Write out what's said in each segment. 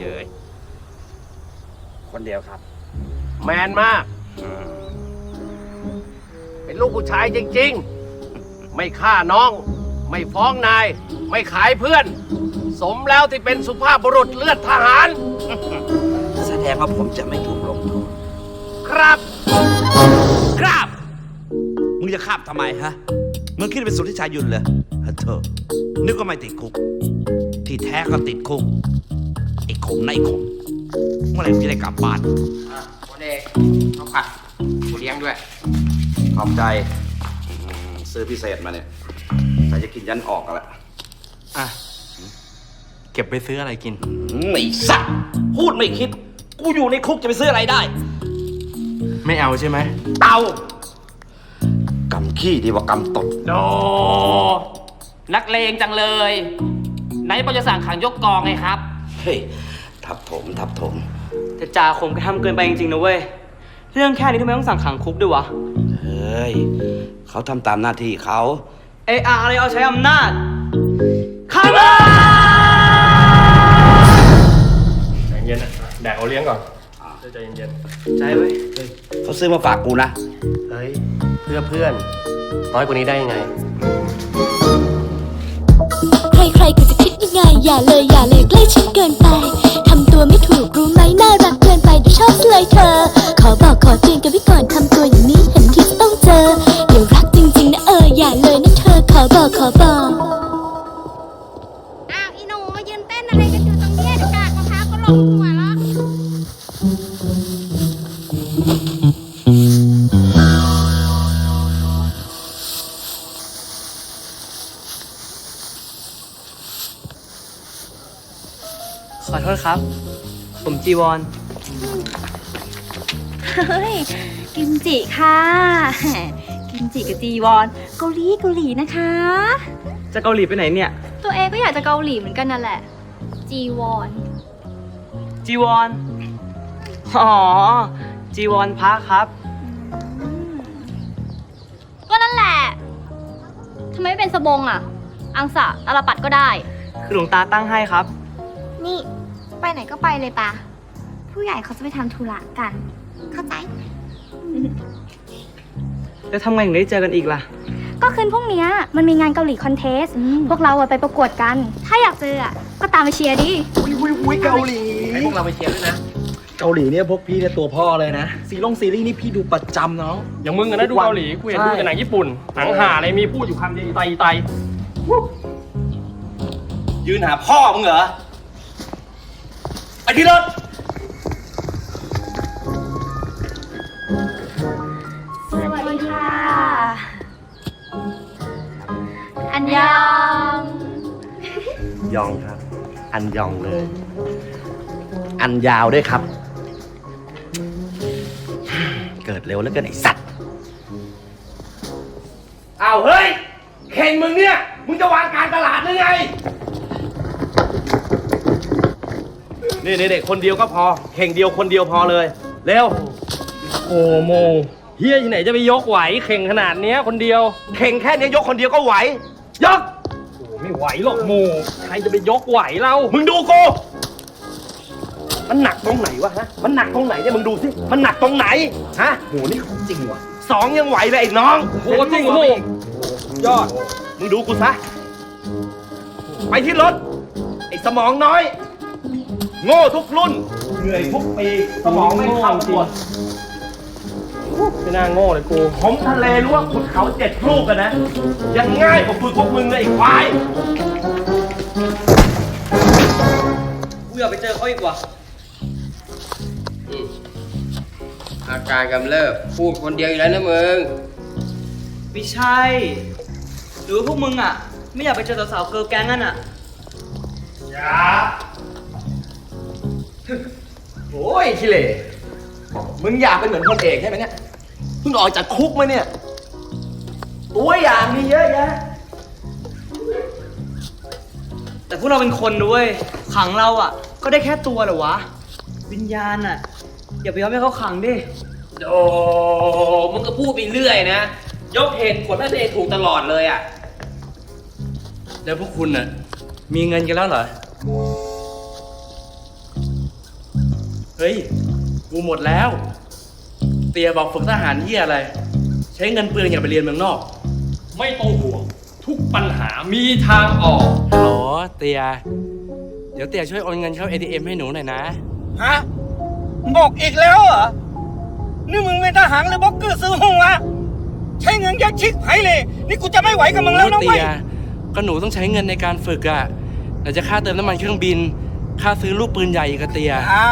เย้ยคนเดียวครับ แมนมากเป็นลูกผู้ชายจริงๆ ไม่ฆ่าน้อง ไม่ฟ้องนาย ไม่ขายเพื่อน สมแล้วที่เป็นสุภาพบุรุษเลือดทหาร แสดงว่าผมจะไม่ถูกลงโทษครับ ครับ มึงจะขับทำไมฮะ มึงคิดเป็นสุทธิชายยุนเหรอฮะเธอนึกว่าไม่ติดคุก ที่แท้ก็ติดคุก ไอ้ขมนะไอ้ขมเมื่อไหร่มึงจะได้กลับบ้านวันเอกข้าวผัดกูเลี้ยงด้วย ขอบใจอืมซื้อพิเศษมาเนี่ยแต่จะกินยันออกกันละอะ เก็บไปซื้ออะไรกินไอ้สัตว์พูดไม่คิด กูอยู่ในคุกจะไปซื้ออะไรได้ ไม่เอาใช่ไหมเตากำขี้ดีกว่ากำตด โดนักเลงจังเลย ไหนปจะสั่งขังยกกองไงครับ เฮ้ย ทับถม ทับถม แต่จ่าคมก็ทำเกินไปจริงๆนะเว้ย เรื่องแค่นี้ทำไมต้องสั่งขังคุกด้วยวะ เฮ้ย เขาทำตามหน้าที่เขา เออาอะไรเอาใช้อำนาจขังใจเย็นอะแดกเอาเลี้ยงก่อนใจเย็นใจเว้ย เขาซื้อมาฝากกูนะเฮ้ย เพื่อเพื่อนน้อยกว่านี้ได้ยังไง ใครๆก็จะคิดยังไง อย่าเลยอย่าเลยใกล้ชิดเกินไป ทำตัวไม่ถูกรู้ไหมน่ารักเกินไปเดี๋ยวชอบเลยเธอ ขอบอกขอเตือนกันไว้ก่อนทำตัว ษครับ ผมจีวอนเฮ้ยกิมจิค่ะ กิมจิกับจีวอนเกาหลีเกาหลีนะคะ จะเกาหลีไปไหนเนี่ย ตัวเองก็อยากจะเกาหลีเหมือนกันนั่นแหละ จีวอน จีวอนอ๋อจีวอนพระครับ ก็นั่นแหละทำไมไม่เป็นสบงอะ อังสะตาลปัดก็ได้ คือหลวงตาตั้งให้ครับ นี่ ไปไหนก็ไปเลยปะผู้ใหญ่เขาจะไปทำธุระกัน เข้าใจ แล้วทำไงถึงได้เจอกันอีกล่ะ ก็คืนพรุ่งเนี้ยมันมีงานเกาหลีคอนเทสต์พวกเราอะไปประกวดกัน ถ้าอยากเจออะก็ตามไปเชียร์ดิอุ้ยเกาหลี ให้พวกเราไปเชียร์ด้วยนะ เกาหลีเนี่ยพวกพี่เนี่ยตัวพ่อเลยนะ ซีรงซีรีส์นี่พี่ดูประจำน้อง อย่างมึงอะนะดูเกาหลีกูเห็นดูแต่หนังญี่ปุ่น หนังห่าอะไรมีพูดอยู่คำเดียวอีไตอีไต ยืนหาพ่อมึงเหรอ ไปที่รถสวัสดีค่ะ อันยองยองครับ อันยองเลย อันยาวด้วยครับ เกิดเร็วแล้วเกินไอสัตว์อ้าวเฮ้ยเข่งมึงเนี่ย มึงจะวางการตลาดหรือไง นี่นี่นี่คนเดียวก็พอเข่งเดียวคนเดียวพอเลย เร็ว โอ้โมเฮียที่ไหนจะไปยกไหวเข่งขนาดเนี้ยคนเดียว เข่งแค่นี้ยกคนเดียวก็ไหว ยก โอ้ไม่ไหวหรอกโมใครจะไปยกไหวเรามึงดูกูมันหนักตรงไหนวะฮะ มันหนักตรงไหนเนี่ยมึงดูสิ มันหนักตรงไหน ฮะโหนี่ของจริงว่ะสองยังไหวเลยไอ้น้องโอ้จริงโมยอด มึงดูกูซะ ไปที่รถ ไอ้สมองน้อย โง่ทุกรุ่น เหนื่อยทุกปีสมองไม่เข้าตัวไม่น่าโง่เลยกู ผมทะเลรู้ว่าขุดเขาเจ็ดลูกกันนะ ยังง่ายกว่าฝึกพวกมึงเลยไอ้ควายกูอยากไปเจอเขาอีกว่ะอาการกำเริบพูดคนเดียวอีกแล้วนะมึง ไม่ใช่ หรือว่าพวกมึงอะ ไม่อยากไปเจอสาวๆเกิร์ลแก๊งนั่นอะ โอ้ยขี้เหร่มึงอยากเป็นเหมือนคนเอกใช่ไหมเนี่ยเพิ่งออกจากคุกมาเนี่ย ตัวอย่างมีเยอะแยะ แต่พวกเราเป็นคนด้วยขังเราอะ ก็ได้แค่ตัวเหรอวะ วิญญาณอะ อย่าไปยอมให้เขาขังดิ โอ้มึงก็พูดไปเรื่อยนะ ยกเหตุผลให้ตัวเองถูกตลอดเลยอะ แล้วพวกคุณน่ะ มีเงินกันแล้วเหรอ เฮ้ย กูหมดแล้ว เตียบอกฝึกทหารเฮียอะไร ใช้เงินเปลืองอย่าไปเรียนเมืองนอก ไม่ต้องห่วง ทุกปัญหามีทางออกฮัลโหลเตีย เดี๋ยวเตียช่วยโอนเงินเข้า ATM ให้หนูหน่อยนะ ฮะบอกอีกแล้วเหรอ นี่มึงเป็นทหารหรือบล็อกเกอร์ซื้อห้องวะ ใช้เงินยักชิกไผ่เลย นี่กูจะไม่ไหวกับมึงแล้วนะเตีเว้ยยก็หนูต้องใช้เงินในการฝึกอะไหนจะค่าเติมน้ำมันเครื่องบิน ค่าซื้อลูกปืนใหญ่อีกอะเตีย อ่า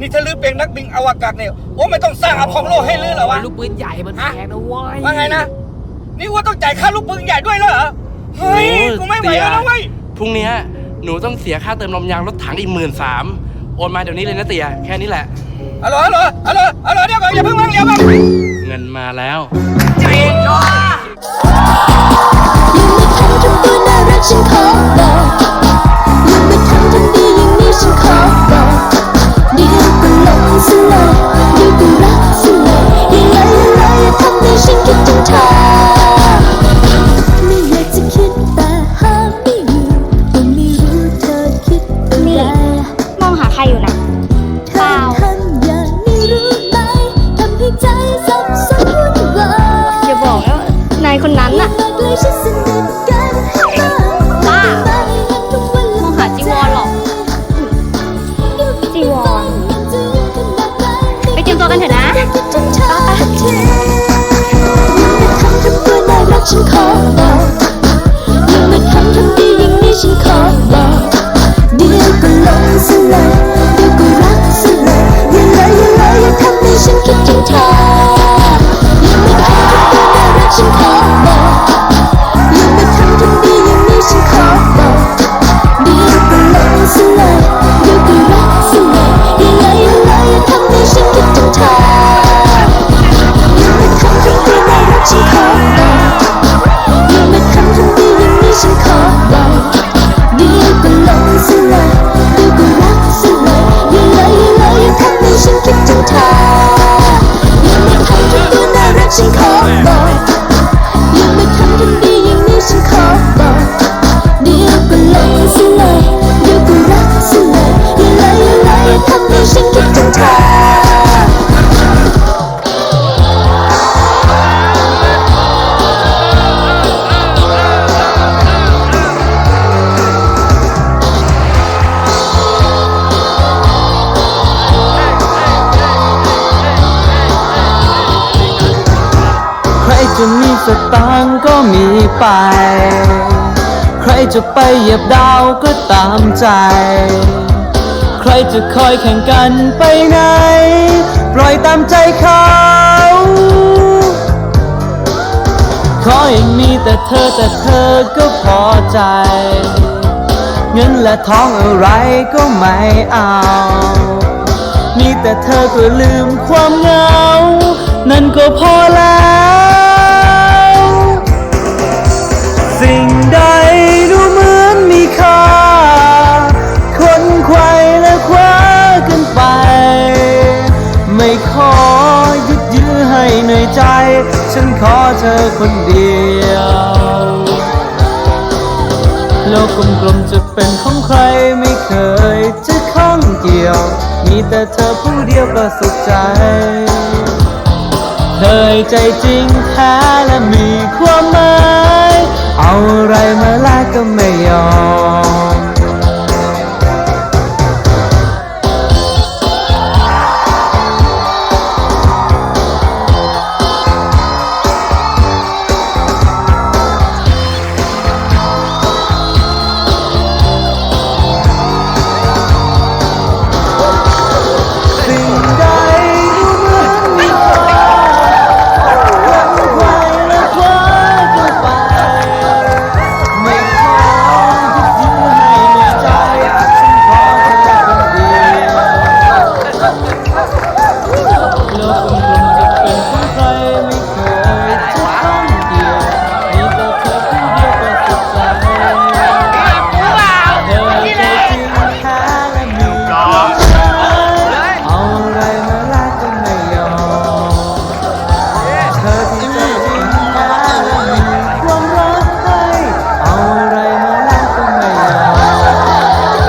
นี่ถ้าลือเป็นนักบินอวกาศเนี่ยโอ้ไม่ต้องสร้างอพอลโลให้ลือเหรอวะ ลูกปืนใหญ่มันแพงนะเว้ยว่าไงนะ นี่ว่าต้องจ่ายค่าลูกปืนใหญ่ด้วยเหรอ เฮ้ย กูไม่ไหวแล้วนะเว้ย พรุ่งเนี้ยหนูต้องเสียค่าเติมลมยางรถถังอีกหมื่นสามโอนมาเดี๋ยวนี้เลยนะเตียแค่นี้แหละฮัลโหลฮัลโหลฮัลโหลฮัลโหลเดี๋ยวก่อนอย่าเพิ่งวางเดี๋ยวก่อนเงินมาแล้วยัง คิดถึงเธอทียังไม่ทำทำตัวน่ารักฉันขอบอกยังไม่ทำทำดีอย่างนี้ฉันขอบอกเดี๋ยวก็ลงซะเลยเดี๋ยว สตางค์ก็มีไป ใครจะไปเหยียบดาวก็ตามใจ ใครจะคอยแข่งกันไปไหน ปล่อยตามใจเขา ขอให้มีแต่เธอแต่เธอก็พอใจ เงินและท้องอะไรก็ไม่เอา มีแต่เธอก็ลืมความเหงา นั่นก็พอแล้ว สิ่งใดดูเหมือนมีค่า คนไขว้และคว้ากันไป ไม่ขอยึดยื้อให้เหนื่อยใจ ฉันขอเธอคนเดียว โลกกลมๆจะเป็นของใครไม่เคยจะข้องเกี่ยว มีแต่เธอผู้เดียวก็สุขใจ เคยใจจริงแท้และมีความหมาย เอาอะไรมาแลกก็ไม่ยอม